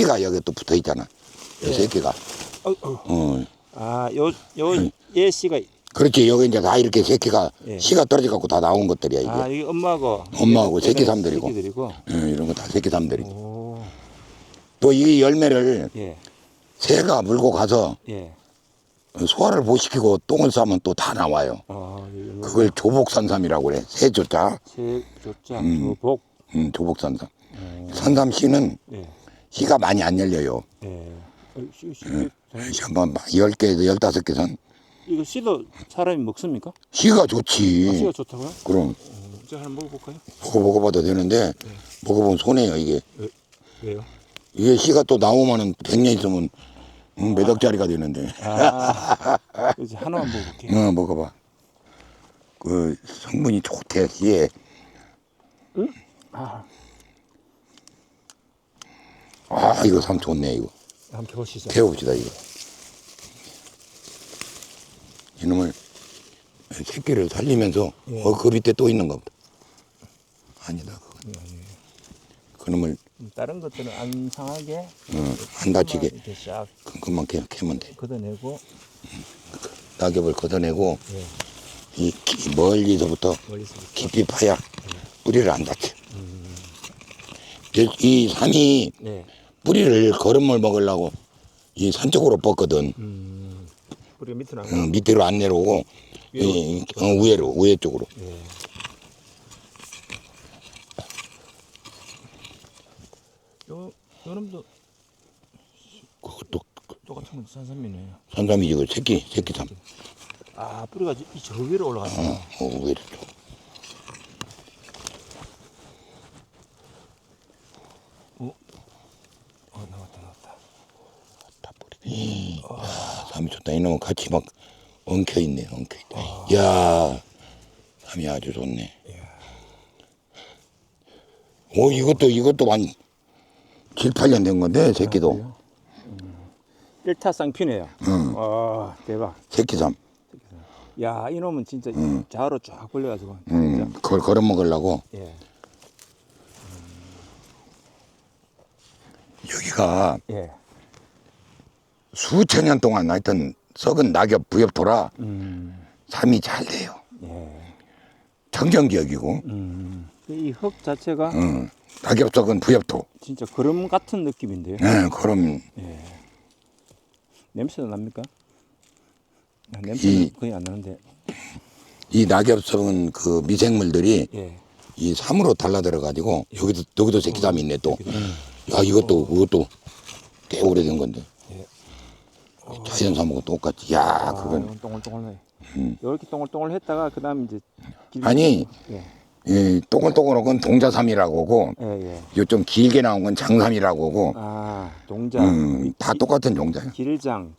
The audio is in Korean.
새끼가 여기 또 붙어 있잖아. 이 예. 새끼가. 어, 어. 어. 아, 요, 요, 얘 씨가, 그렇지. 여기 이제 다 이렇게 새끼가 예. 씨가 떨어져 갖고 다 나온 것들이야 이게. 아, 이게 엄마고. 엄마하고 얘는- 새끼 삼들이고. 새끼들이고. 예, 이런 거 다 새끼 삼들이. 오, 또 이 열매를 예, 새가 물고 가서 예. 소화를 보시키고 똥을 싸면 또 다 나와요. 아, 이거 그걸 조복산삼이라고 그래. 새조자. 새, 조자, 음. 복. 음, 조복산삼. 어, 산삼 씨는 예, 씨가 많이 안 열려요. 예. 어, 씨, 씨, 음. 씨, 한번 10개에서 15개선 이거 씨도 사람이 먹습니까? 아, 좋지. 씨가 좋다고요? 그럼 어, 제가 한번 먹어볼까요? 먹어 먹어봐도 되는데 네. 먹어보면 손해요 이게. 왜요? 이게 씨가 또 나오면은 100년 있으면 음, 몇 억짜리가 되는데. 아, 이제 하나만 먹어볼게요. 어, 먹어봐. 그 성분이 좋대 씨에. 아, 아 이거 참 좋네 이거. 한번 펴보시죠. 태워봅시다 이거. 이놈을 새끼를 살리면서 예. 어, 그 밑에 또 있는 겁니다. 아니다 그건. 그놈을 음, 다른 것들은 안 상하게 어, 안 다치게 이렇게 싹 그- 그만 캐, 캐면 돼. 걷어내고 낙엽을 걷어내고 예, 이 기- 멀리서부터 멀리서부터 깊이 파야 뿌리를 안 다쳐. 이- 이 산이 네, 뿌리를 거름을 먹으려고 이 산 쪽으로 뻗거든. 음, 우리가 밑으로 안 어, 밑으로 안 내려오고 이, 어, 위로 위에 쪽으로. 예. 요, 요놈도 그것도 똑같은 건 산삼이네요. 산삼이지 그 새끼 새끼 삼. 아, 뿌리가 이 저 위로 올라가네. 어, 어 위로 쪽. 어, 나왔다, 나왔다. 다 뿌리. 야, 삼이 좋다. 이놈은 같이 막 엉켜 있네. 엉켜 있다. 야, 삼이 아주 좋네. 오 이것도 이것도 한 7, 8년 된 건데 새끼도 일타 쌍피네요. 응. 와, 대박. 새끼 삼. 야, 이놈은 진짜 좌우로 쫙 벌려가지고. 음, 진짜. 그걸 걸어 먹으려고 예, 여기가 예. 수천 년 동안 하여튼 썩은 낙엽 부엽토라 음, 삶이 잘 돼요. 예. 청정지역이고 음. 이 흙 자체가 응. 낙엽 썩은 부엽토. 진짜 그름 같은 느낌인데요. 네, 그럼 냄새도 납니까? 아, 냄새는 이- 거의 안 나는데. 이 낙엽 썩은 그 미생물들이 예. 이 삼으로 달라들어 가지고 여기도 여기도 새끼삼이 있네 또. 야 이것도 그것도 꽤 오래된 건데. 예. 자연삼하고 똑같이. 야 아, 그건 이건 동글동글해. 음. 이렇게 동글동글 했다가 그다음 이제 길- 아니 예. 이 동글동글한 건 동자삼이라고 하고 예, 예. 요좀 길게 나온 건 장삼이라고 하고 아, 동자. 음, 다 똑같은 종자예요. 길장,